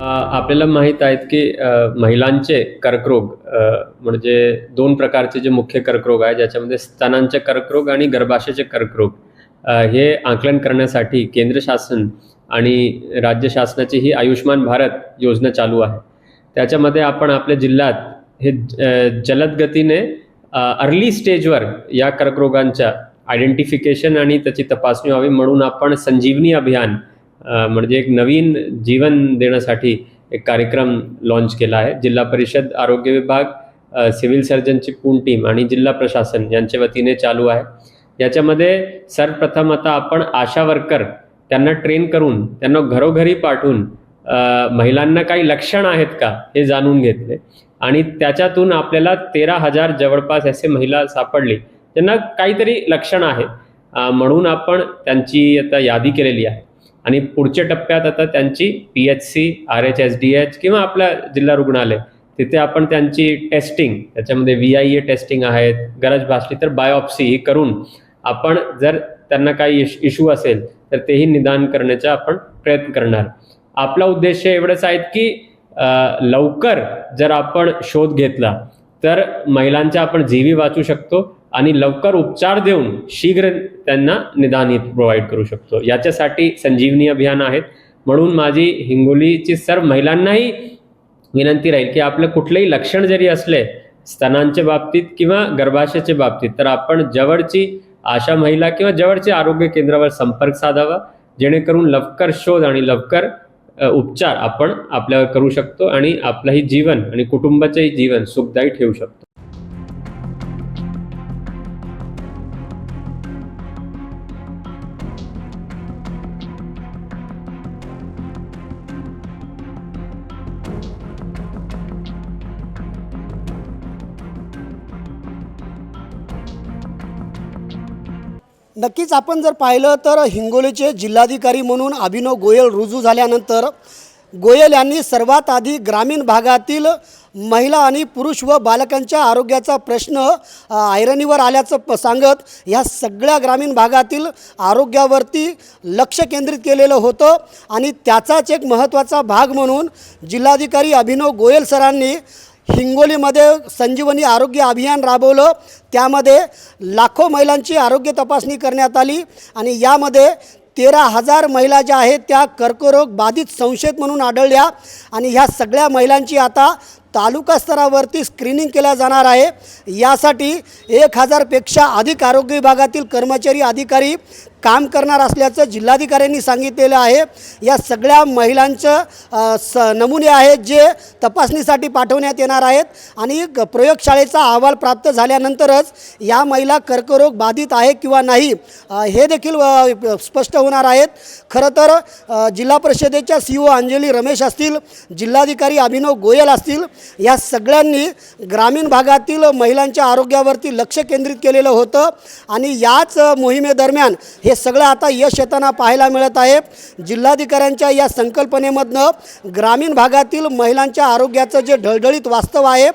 आपल्याला माहीत आहेत की महिलांचे कर्करोग म्हणजे दोन प्रकारचे जे मुख्य कर्करोग आहे ज्याच्यामध्ये स्तनांचे कर्करोग आणि गर्भाशयाचे कर्करोग. हे आकलन करण्यासाठी केंद्र शासन आणि राज्य शासनाची ही आयुष्मान भारत योजना चालू आहे. त्याच्यामध्ये आपण आपल्या जिल्ह्यात हे जलद गतीने अर्ली स्टेजवर या कर्करोगांच्या आयडेंटिफिकेशन आणि त्याची तपासणी व्हावी म्हणून आपण संजीवनी अभियान म्हणजे एक नवीन जीवन देण्यासाठी एक कार्यक्रम लॉन्च केला आहे. जिल्हा परिषद आरोग्य विभाग सिव्हिल सर्जनची पूर्ण टीम आणि जिल्हा प्रशासन यांच्या वतीने चालू आहे. याच्यामध्ये सर्वप्रथम आता आपण आशा वर्कर त्यांना ट्रेन करून त्यांना घरोघरी पाठवून महिलांना काही लक्षण आहेत का हे जाणून घेतले. आणि त्याच्यातून आपल्याला तेरा हजार जवळपास असे महिला सापडले. त्यांना काहीतरी लक्षण आहे म्हणून आपण त्यांची आता यादी केलेली आहे. आणि पुढच्या टप्प्यात आता त्यांची P H C R H S D H किंवा आपल्या जिल्हा रुग्णालय तिथे आपण त्यांची टेस्टिंग त्याच्यामध्ये व्ही आय ए टेस्टिंग आहेत गरज भासली तर बायोप्सी ही करून आपण जर त्यांना काही इश इशू असेल तर तेही निदान करण्याचा आपण प्रयत्न करणार. आपला उद्देश एवढंच आहेत की लवकर जर आपण शोध घेतला तर महिलांच्या आपण जीवी वाचू शकतो आणि लवकर उपचार देऊन शीघ्र त्यांना निदान प्रोव्हाइड करू शकतो. याच्यासाठी संजीवनी अभियान आहेत. म्हणून माझी हिंगोलीची सर्व महिलांनाही विनंती राहील की आपलं कुठलंही लक्षण जरी असले स्तनांच्या बाबतीत किंवा गर्भाशयाच्या बाबतीत तर आपण जवळची आशा महिला किंवा जवळच्या आरोग्य केंद्रावर संपर्क साधावा. जेणेकरून लवकर शोध आणि लवकर उपचार आपण आपल्यावर करू शकतो आणि आपलंही जीवन आणि कुटुंबाचंही जीवन सुखदायी ठेवू शकतो. नक्कीच आपण जर पाहिलं तर हिंगोलीचे जिल्हाधिकारी म्हणून अभिनव गोयल रुजू झाल्यानंतर गोयल यांनी सर्वात आधी ग्रामीण भागातील महिला आणि पुरुष व बालकांच्या आरोग्याचा प्रश्न ऐरणीवर आल्याचं प सांगत या सगळ्या ग्रामीण भागातील आरोग्यावरती लक्ष केंद्रित केलेलं होतं आणि त्याचाच एक महत्त्वाचा भाग म्हणून जिल्हाधिकारी अभिनव गोयल सरांनी हिंगोलीमध्ये संजीवनी आरोग्य अभियान राबवलं. त्यामध्ये लाखो महिलांची आरोग्य तपासणी करण्यात आली आणि यामध्ये तेरा हजार महिला ज्या आहेत त्या कर्करोग बाधित संशयित म्हणून आढळल्या. आणि ह्या सगळ्या महिलांची आता तालुका स्तरावरती स्क्रीनिंग केल्या जाणार आहे. यासाठी एक हजारपेक्षा अधिक आरोग्य विभागातील कर्मचारी अधिकारी काम करणार असल्याचं जिल्हाधिकाऱ्यांनी सांगितलेलं आहे. या सगळ्या महिलांचं स नमुने आहेत जे तपासणीसाठी पाठवण्यात येणार आहेत. आणि प्रयोगशाळेचा अहवाल प्राप्त झाल्यानंतरच या महिला कर्करोग बाधित आहे किंवा नाही हे देखील स्पष्ट होणार आहेत. खरं तर जिल्हा परिषदेच्या सी ओ अंजली रमेश असतील जिल्हाधिकारी अभिनव गोयल असतील या सगळ्यांनी ग्रामीण भागातील महिलांच्या आरोग्यावरती लक्ष केंद्रित केलेलं होतं आणि याच मोहिमेदरम्यान हे सगळं आता यश येताना पाहायला मिळत आहे. जिल्हाधिकाऱ्यांच्या या संकल्पनेमधनं ग्रामीण भागातील महिलांच्या आरोग्याचं जे ढळढळीत वास्तव आहे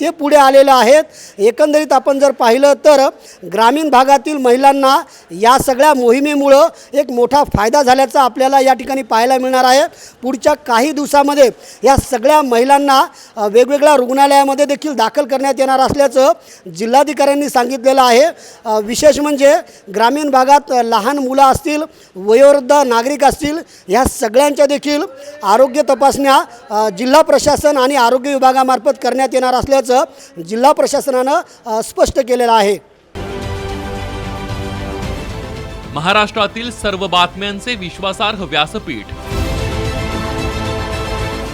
ते पुढे आलेलं आहेत एकंदरीत आपण जर पाहिलं तर ग्रामीण भागातील महिलांना या सगळ्या मोहिमेमुळं एक मोठा फायदा झाल्याचा आपल्याला या ठिकाणी पाहायला मिळणार आहे. पुढच्या काही दिवसामध्ये या सगळ्या महिलांना वेगवेगळ्या रुग्णालयामध्ये देखील दाखल करण्यात येणार असल्याचं जिल्हाधिकाऱ्यांनी सांगितलेलं आहे. विशेष म्हणजे ग्रामीण भागात लहान मुलं असतील वयोवृद्ध नागरिक असतील ह्या सगळ्यांच्या देखील आरोग्य तपासण्या जिल्हा प्रशासन आणि आरोग्य विभागामार्फत करण्यात येणार असल्याचं जिल्हा प्रशासनानं स्पष्ट केलेलं आहे. महाराष्ट्रातील सर्व बातम्यांचे विश्वासार्ह व्यासपीठ